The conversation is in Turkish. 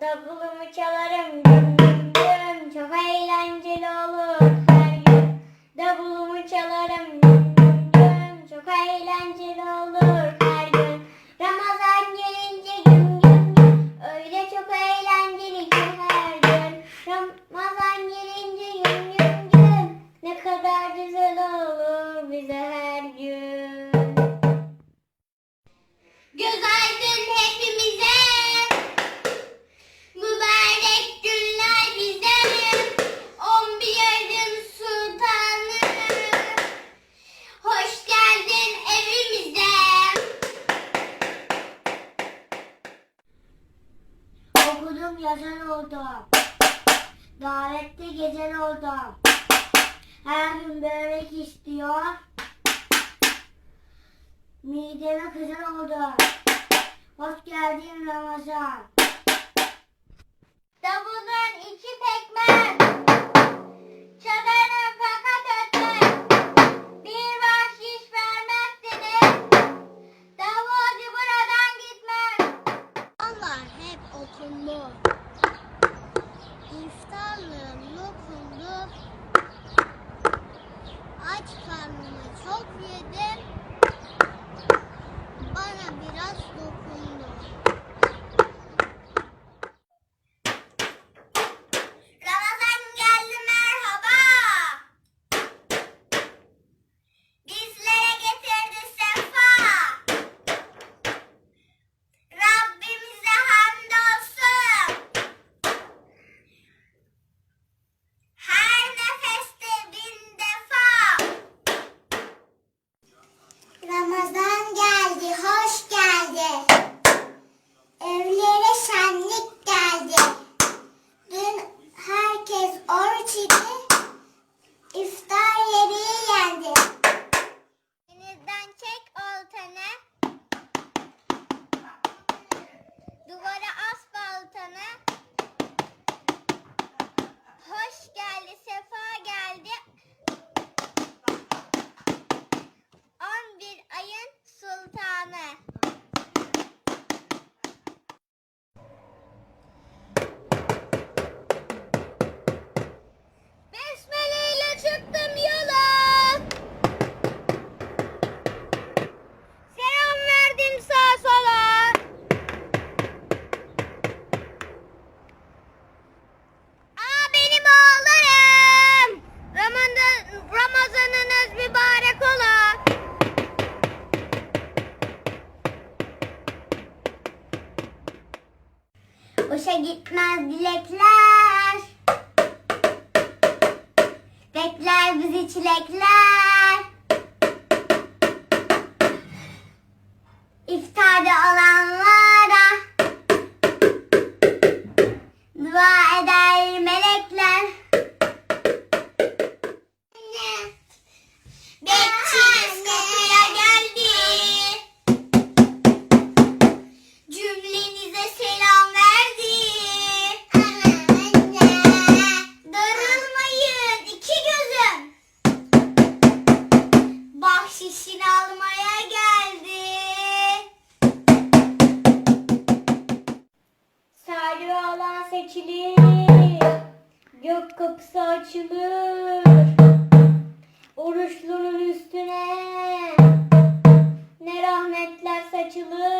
davulumu çalarım dım dım dım çok eğlenceli olur her gün. Davulumu çalarım dım dım dım çok eğlenceli olur Oldum yazan oldum. Davette gezen oldum. Her gün börek istiyor. Mideme kızan oldum. Hoş geldin Ramazan. Davulun içi pekmez. Çadır dilekler. Bekler bizi çilekler. şişini almaya geldi. Salih olan seçilir. Gök kapısı açılır. Oruçlunun üstüne ne rahmetler saçılır.